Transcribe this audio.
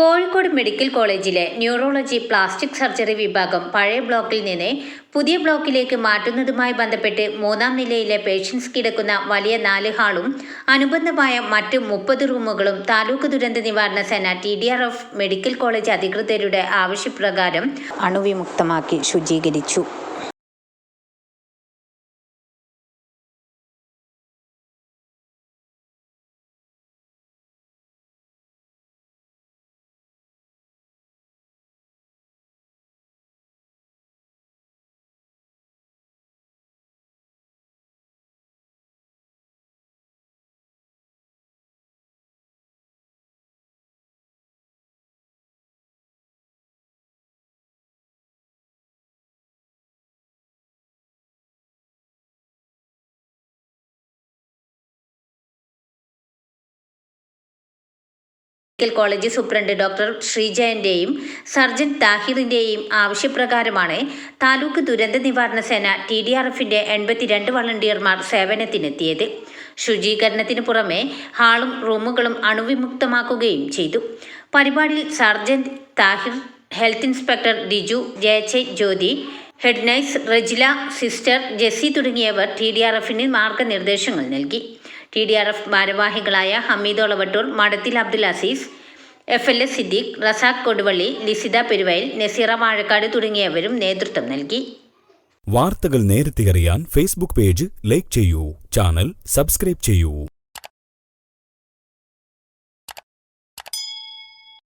Kozhikode medical കോളേജിലെ neurology plastic surgery വിഭാഗം പഴയ ബ്ലോക്കിൽ നിന്ന് പുതിയ ബ്ലോക്കിലേക്ക് മാറ്റുന്നതുമായി ബന്ധപ്പെട്ട് മൂന്നാം നിലയിലെ പേഷ്യൻസ് കിടക്കുന്ന വലിയ നാല് ഹാളും അനുബന്ധമായ മറ്റ് മുപ്പത് റൂമുകളും താലൂക്ക് ദുരന്ത നിവാരണ സേന T D R F medical college അധികൃതരുടെ ആവശ്യപ്രകാരം അണുവിമുക്തമാക്കി ശുചീകരിച്ചു. മെഡിക്കൽ കോളേജ് സൂപ്രണ്ട് ഡോക്ടർ ശ്രീജയന്റെയും സർജൻ താഹിറിന്റെയും ആവശ്യപ്രകാരമാണ് താലൂക്ക് ദുരന്ത നിവാരണ സേന ടി ഡി ആർ എഫിന്റെ എൺപത്തിരണ്ട് വളണ്ടിയർമാർ സേവനത്തിനെത്തിയത്. ശുചീകരണത്തിന് പുറമെ ഹാളും റൂമുകളും അണുവിമുക്തമാക്കുകയും ചെയ്തു. പരിപാടിയിൽ surgeon Tahir health inspector Diju ജയച്ചെ Jyothi head nurse Rejila sister Jessy തുടങ്ങിയവർ ടി ഡി ആർ എഫിന് മാർഗനിർദ്ദേശങ്ങൾ നൽകി. ടി ഡി ആർ എഫ് ഭാരവാഹികളായ Hameed Olavattur Madathil Abdul Azeez F L S Siddique Razak Koduvally Lisitha Peruvayal Naseera Vazhakkad തുടങ്ങിയവരും നേതൃത്വം നൽകി. വാർത്തകൾ നേരത്തെ അറിയാൻ ഫേസ്ബുക്ക് പേജ് ലൈക്ക് ചെയ്യൂ ചാനൽ സബ്സ്ക്രൈബ് ചെയ്യൂ.